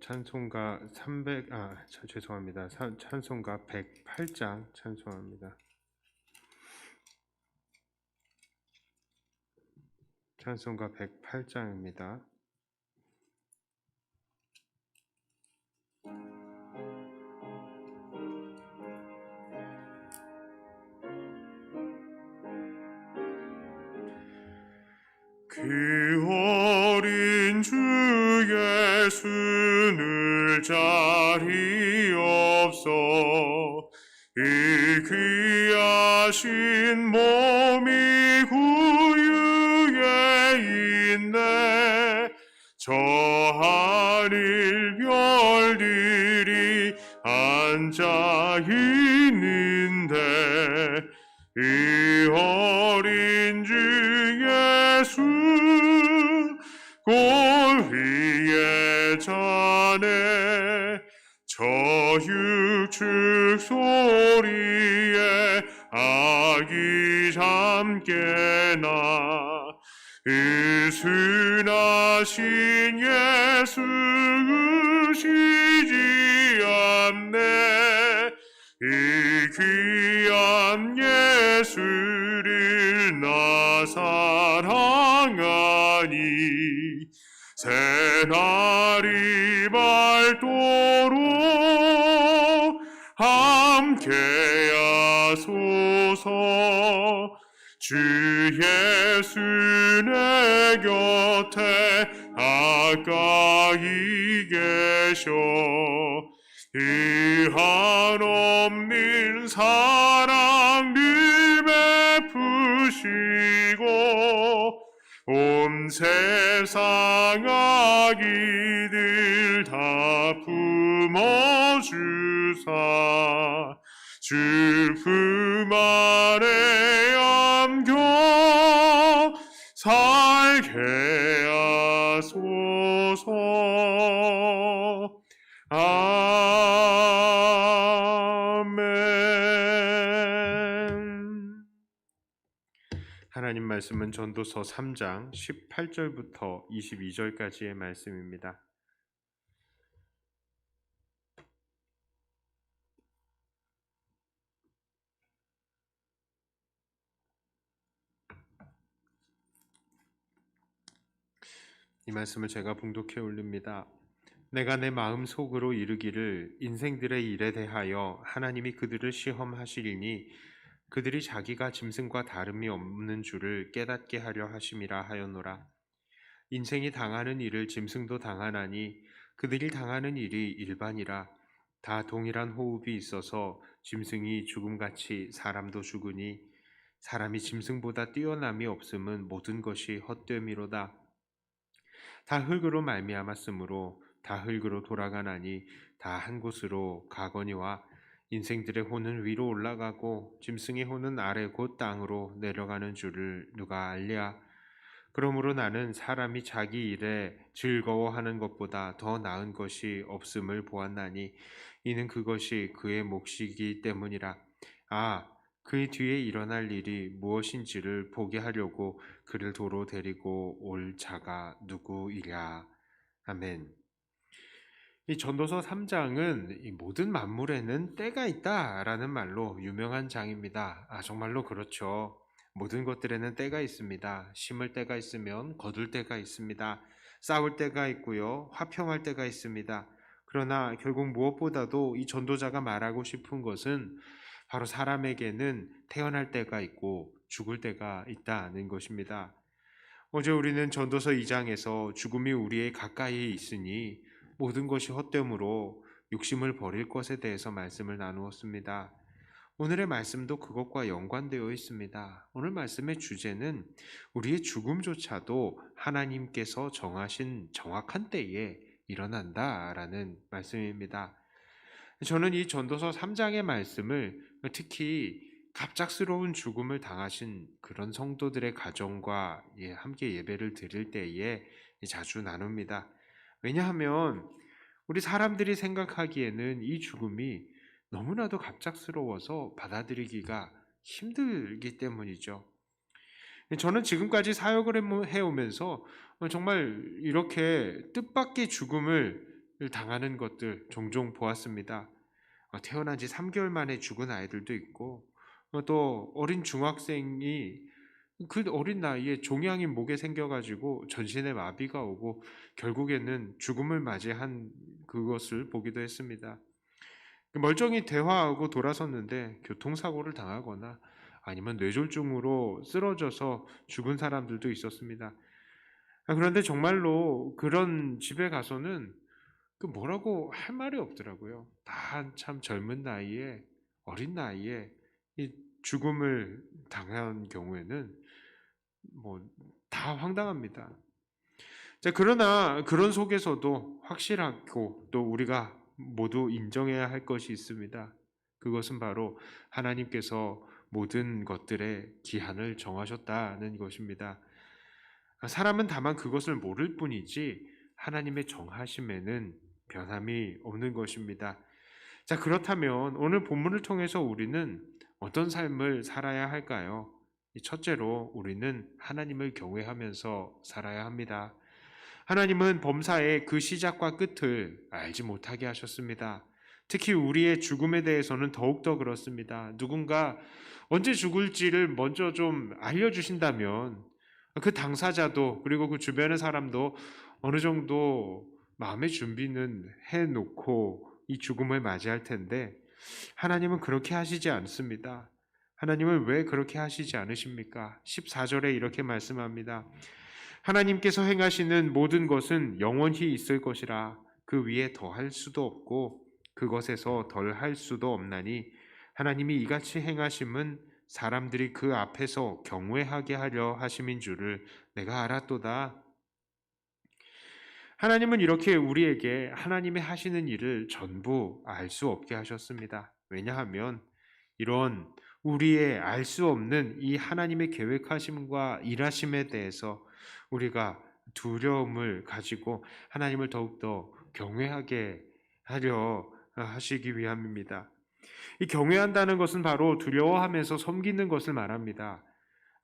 찬송가 300 아, 저, 죄송합니다. 사- 찬송가 108장 찬송합니다. 찬송가 108장입니다. 자리 없어 이 귀하신 몸이 구유에 있네. 저 하늘 별들이 앉아 있 소리에 아기 잠깨나 으스나신 예수 으시지 않네. 이 귀 예수 내 곁에 가까이 계셔. 이 한없는 사랑 늘 베푸시고 온 세상 아기들 다 품어주사. 주품 아래 말씀은 전도서 3장 18절부터 22절까지의 말씀입니다. 이 말씀을 제가 봉독해 올립니다. 내가 내 마음 속으로 이르기를 인생들의 일에 대하여 하나님이 그들을 시험하시리니 그들이 자기가 짐승과 다름이 없는 줄을 깨닫게 하려 하심이라 하였노라. 인생이 당하는 일을 짐승도 당하나니 그들이 당하는 일이 일반이라 다 동일한 호흡이 있어서 짐승이 죽음같이 사람도 죽으니 사람이 짐승보다 뛰어남이 없음은 모든 것이 헛됨이로다. 다 흙으로 말미암았으므로 다 흙으로 돌아가나니 다 한 곳으로 가거니와 인생들의 혼은 위로 올라가고 짐승의 혼은 아래 곧 땅으로 내려가는 줄을 누가 알랴? 그러므로 나는 사람이 자기 일에 즐거워하는 것보다 더 나은 것이 없음을 보았나니 이는 그것이 그의 몫이기 때문이라. 아 그의 뒤에 일어날 일이 무엇인지를 보게 하려고 그를 도로 데리고 올 자가 누구이랴? 아멘. 이 전도서 3장은 이 모든 만물에는 때가 있다라는 말로 유명한 장입니다. 아, 정말로 그렇죠. 모든 것들에는 때가 있습니다. 심을 때가 있으면 거둘 때가 있습니다. 싸울 때가 있고요. 화평할 때가 있습니다. 그러나 결국 무엇보다도 이 전도자가 말하고 싶은 것은 바로 사람에게는 태어날 때가 있고 죽을 때가 있다는 것입니다. 어제 우리는 전도서 2장에서 죽음이 우리의 가까이에 있으니 모든 것이 헛됨으로 욕심을 버릴 것에 대해서 말씀을 나누었습니다. 오늘의 말씀도 그것과 연관되어 있습니다. 오늘 말씀의 주제는 우리의 죽음조차도 하나님께서 정하신 정확한 때에 일어난다라는 말씀입니다. 저는 이 전도서 3장의 말씀을 특히 갑작스러운 죽음을 당하신 그런 성도들의 가정과 예, 함께 예배를 드릴 때에 자주 나눕니다. 왜냐하면 우리 사람들이 생각하기에는 이 죽음이 너무나도 갑작스러워서 받아들이기가 힘들기 때문이죠. 저는 지금까지 사역을 해오면서 정말 이렇게 뜻밖의 죽음을 당하는 것들 종종 보았습니다. 태어난 지 3개월 만에 죽은 아이들도 있고 또 어린 중학생이 그 어린 나이에 종양이 목에 생겨가지고 전신에 마비가 오고 결국에는 죽음을 맞이한 그것을 보기도 했습니다. 멀쩡히 대화하고 돌아섰는데 교통사고를 당하거나 아니면 뇌졸중으로 쓰러져서 죽은 사람들도 있었습니다. 아, 그런데 정말로 그런 집에 가서는 그 뭐라고 할 말이 없더라고요. 다참 젊은 나이에 어린 나이에 이 죽음을 당한 경우에는 뭐 다 황당합니다. 자, 그러나 그런 속에서도 확실하고 또 우리가 모두 인정해야 할 것이 있습니다. 그것은 바로 하나님께서 모든 것들의 기한을 정하셨다는 것입니다. 사람은 다만 그것을 모를 뿐이지 하나님의 정하심에는 변함이 없는 것입니다. 자, 그렇다면 오늘 본문을 통해서 우리는 어떤 삶을 살아야 할까요? 첫째로 우리는 하나님을 경외하면서 살아야 합니다. 하나님은 범사의 그 시작과 끝을 알지 못하게 하셨습니다. 특히 우리의 죽음에 대해서는 더욱더 그렇습니다. 누군가 언제 죽을지를 먼저 좀 알려주신다면 그 당사자도 그리고 그 주변의 사람도 어느 정도 마음의 준비는 해놓고 이 죽음을 맞이할 텐데 하나님은 그렇게 하시지 않습니다. 하나님은 왜 그렇게 하시지 않으십니까? 14절에 이렇게 말씀합니다. 하나님께서 행하시는 모든 것은 영원히 있을 것이라 그 위에 더할 수도 없고 그것에서 덜 할 수도 없나니 하나님이 이같이 행하심은 사람들이 그 앞에서 경외하게 하려 하심인 줄을 내가 알았도다. 하나님은 이렇게 우리에게 하나님의 하시는 일을 전부 알 수 없게 하셨습니다. 왜냐하면 이런 우리의 알 수 없는 이 하나님의 계획하심과 일하심에 대해서 우리가 두려움을 가지고 하나님을 더욱더 경외하게 하려 하시기 위함입니다. 이 경외한다는 것은 바로 두려워하면서 섬기는 것을 말합니다.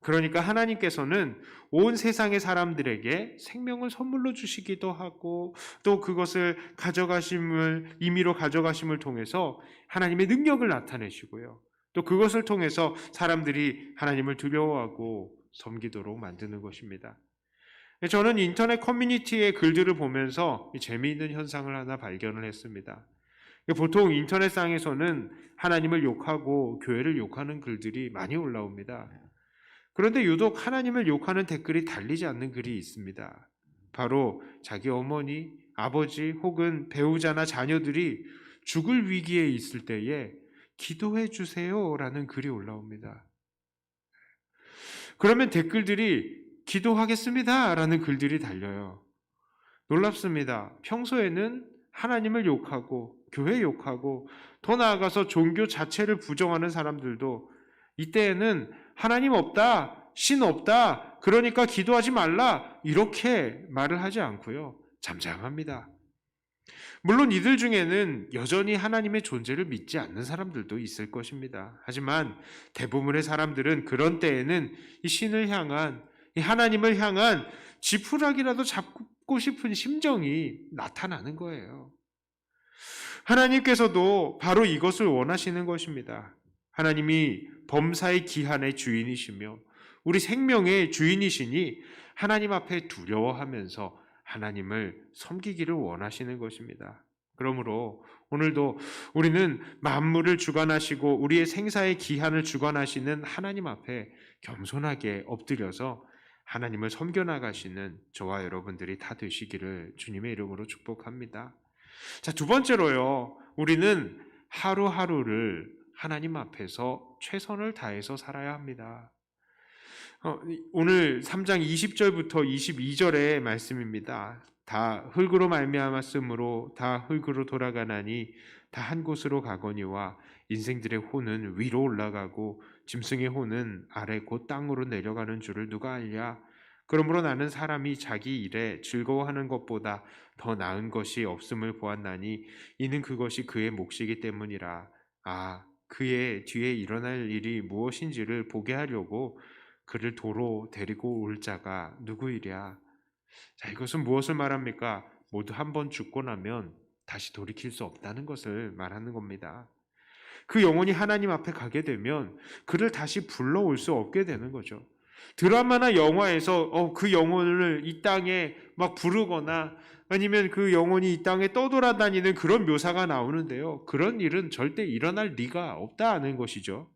그러니까 하나님께서는 온 세상의 사람들에게 생명을 선물로 주시기도 하고 또 그것을 가져가심을 임의로 가져가심을 통해서 하나님의 능력을 나타내시고요. 또 그것을 통해서 사람들이 하나님을 두려워하고 섬기도록 만드는 것입니다. 저는 인터넷 커뮤니티의 글들을 보면서 재미있는 현상을 하나 발견을 했습니다. 보통 인터넷상에서는 하나님을 욕하고 교회를 욕하는 글들이 많이 올라옵니다. 그런데 유독 하나님을 욕하는 댓글이 달리지 않는 글이 있습니다. 바로 자기 어머니, 아버지 혹은 배우자나 자녀들이 죽을 위기에 있을 때에 기도해 주세요라는 글이 올라옵니다. 그러면 댓글들이 기도하겠습니다라는 글들이 달려요. 놀랍습니다. 평소에는 하나님을 욕하고 교회 욕하고 더 나아가서 종교 자체를 부정하는 사람들도 이때에는 하나님 없다, 신 없다, 그러니까 기도하지 말라 이렇게 말을 하지 않고요. 잠잠합니다. 물론 이들 중에는 여전히 하나님의 존재를 믿지 않는 사람들도 있을 것입니다. 하지만 대부분의 사람들은 그런 때에는 이 신을 향한 이 하나님을 향한 지푸라기라도 잡고 싶은 심정이 나타나는 거예요. 하나님께서도 바로 이것을 원하시는 것입니다. 하나님이 범사의 기한의 주인이시며 우리 생명의 주인이시니 하나님 앞에 두려워하면서 하나님을 섬기기를 원하시는 것입니다. 그러므로 오늘도 우리는 만물을 주관하시고 우리의 생사의 기한을 주관하시는 하나님 앞에 겸손하게 엎드려서 하나님을 섬겨 나가시는 저와 여러분들이 다 되시기를 주님의 이름으로 축복합니다. 자, 두 번째로요. 우리는 하루하루를 하나님 앞에서 최선을 다해서 살아야 합니다. 어, 오늘 3장 20절부터 22절의 말씀입니다. 다 흙으로 말미암았으므로 다 흙으로 돌아가나니 다 한 곳으로 가거니와 인생들의 호는 위로 올라가고 짐승의 호는 아래 곧 땅으로 내려가는 줄을 누가 알랴? 그러므로 나는 사람이 자기 일에 즐거워하는 것보다 더 나은 것이 없음을 보았나니 이는 그것이 그의 몫이기 때문이라. 아, 그의 뒤에 일어날 일이 무엇인지를 보게 하려고 그를 도로 데리고 올 자가 누구이랴? 자, 이것은 무엇을 말합니까? 모두 한 번 죽고 나면 다시 돌이킬 수 없다는 것을 말하는 겁니다. 그 영혼이 하나님 앞에 가게 되면 그를 다시 불러올 수 없게 되는 거죠. 드라마나 영화에서 어, 그 영혼을 이 땅에 막 부르거나 아니면 그 영혼이 이 땅에 떠돌아다니는 그런 묘사가 나오는데요. 그런 일은 절대 일어날 리가 없다는 것이죠.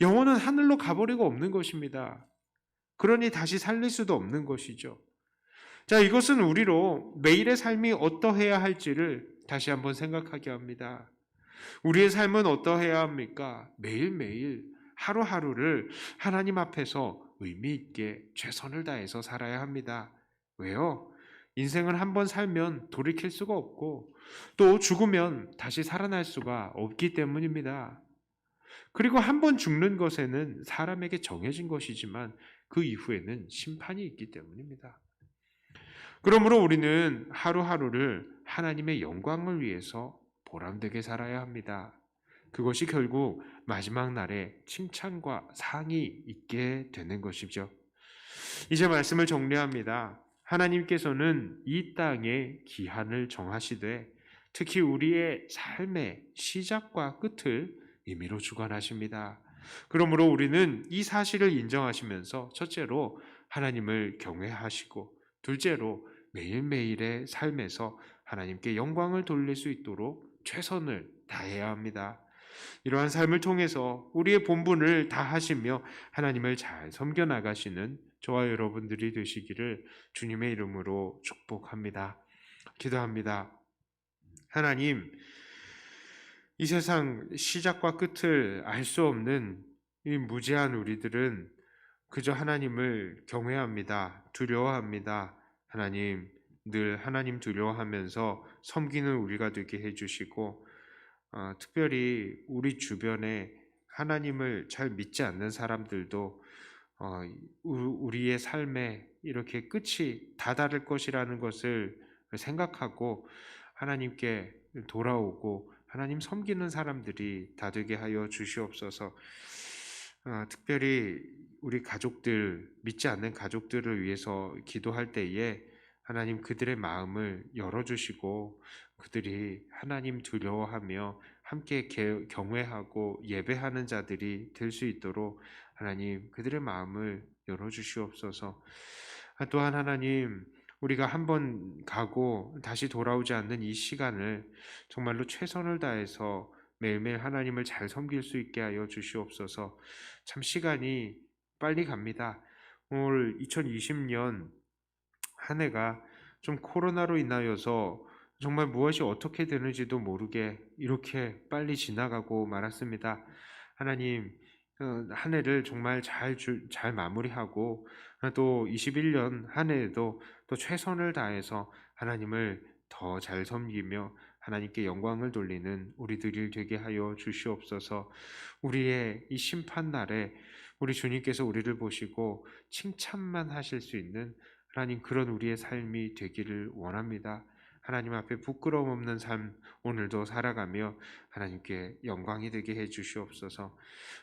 영혼은 하늘로 가버리고 없는 것입니다. 그러니 다시 살릴 수도 없는 것이죠. 자, 이것은 우리로 매일의 삶이 어떠해야 할지를 다시 한번 생각하게 합니다. 우리의 삶은 어떠해야 합니까? 매일매일 하루하루를 하나님 앞에서 의미 있게 최선을 다해서 살아야 합니다. 왜요? 인생은 한번 살면 돌이킬 수가 없고 또 죽으면 다시 살아날 수가 없기 때문입니다. 그리고 한 번 죽는 것에는 사람에게 정해진 것이지만 그 이후에는 심판이 있기 때문입니다. 그러므로 우리는 하루하루를 하나님의 영광을 위해서 보람되게 살아야 합니다. 그것이 결국 마지막 날에 칭찬과 상이 있게 되는 것이죠. 이제 말씀을 정리합니다. 하나님께서는 이 땅에 기한을 정하시되 특히 우리의 삶의 시작과 끝을 임의로 주관하십니다. 그러므로 우리는 이 사실을 인정하시면서 첫째로 하나님을 경외하시고 둘째로 매일매일의 삶에서 하나님께 영광을 돌릴 수 있도록 최선을 다해야 합니다. 이러한 삶을 통해서 우리의 본분을 다하시며 하나님을 잘 섬겨 나가시는 저와 여러분들이 되시기를 주님의 이름으로 축복합니다. 기도합니다. 하나님, 이 세상 시작과 끝을 알 수 없는 이 무지한 우리들은 그저 하나님을 경외합니다. 두려워합니다. 하나님, 늘 하나님 두려워하면서 섬기는 우리가 되게 해주시고, 어, 특별히 우리 주변에 하나님을 잘 믿지 않는 사람들도 어, 우리의 삶에 이렇게 끝이 다다를 것이라는 것을 생각하고 하나님께 돌아오고 하나님 섬기는 사람들이 다 되게 하여 주시옵소서. 어, 특별히 우리 가족들 믿지 않는 가족들을 위해서 기도할 때에 하나님 그들의 마음을 열어주시고 그들이 하나님 두려워하며 함께 경외하고 예배하는 자들이 될 수 있도록 하나님 그들의 마음을 열어주시옵소서. 아, 또한 하나님 우리가 한 번 가고 다시 돌아오지 않는 이 시간을 정말로 최선을 다해서 매일매일 하나님을 잘 섬길 수 있게 하여 주시옵소서. 참 시간이 빨리 갑니다. 올 2020년 한 해가 좀 코로나로 인하여서 정말 무엇이 어떻게 되는지도 모르게 이렇게 빨리 지나가고 말았습니다. 하나님, 어, 한 해를 정말 잘, 잘 마무리하고 또 21년 한 해에도 또 최선을 다해서 하나님을 더 잘 섬기며 하나님께 영광을 돌리는 우리들이 되게 하여 주시옵소서. 우리의 이 심판 날에 우리 주님께서 우리를 보시고 칭찬만 하실 수 있는 하나님 그런 우리의 삶이 되기를 원합니다. 하나님 앞에 부끄러움 없는 삶 오늘도 살아가며 하나님께 영광이 되게 해 주시옵소서.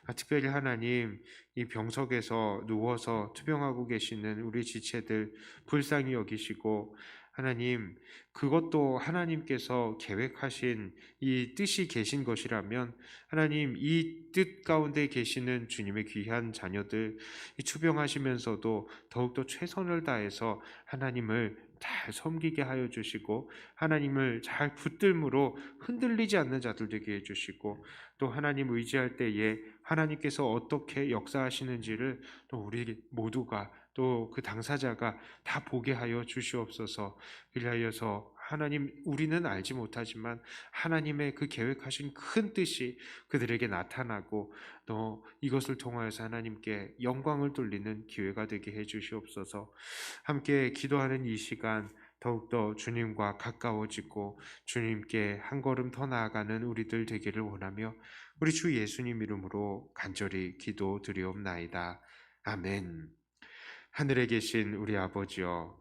아, 특별히 하나님 이 병석에서 누워서 투병하고 계시는 우리 지체들 불쌍히 여기시고 하나님 그것도 하나님께서 계획하신 이 뜻이 계신 것이라면 하나님 이 뜻 가운데 계시는 주님의 귀한 자녀들 이 투병하시면서도 더욱더 최선을 다해서 하나님을 잘 섬기게 하여 주시고 하나님을 잘 붙들므로 흔들리지 않는 자들 되게 해 주시고 또 하나님 의지할 때에 하나님께서 어떻게 역사하시는지를 또 우리 모두가 또 그 당사자가 다 보게 하여 주시옵소서. 그리하여서 하나님 우리는 알지 못하지만 하나님의 그 계획하신 큰 뜻이 그들에게 나타나고 또 이것을 통하여서 하나님께 영광을 돌리는 기회가 되게 해 주시옵소서. 함께 기도하는 이 시간 더욱더 주님과 가까워지고 주님께 한 걸음 더 나아가는 우리들 되기를 원하며 우리 주 예수님 이름으로 간절히 기도 드리옵나이다. 아멘. 하늘에 계신 우리 아버지여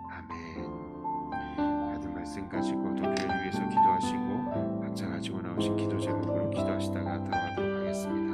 아멘. 받은 말씀 가지고 또 교회를 위해서 기도하시고 각자 가지고 나오신 기도 제목으로 기도하시다가 돌아가도록 하겠습니다.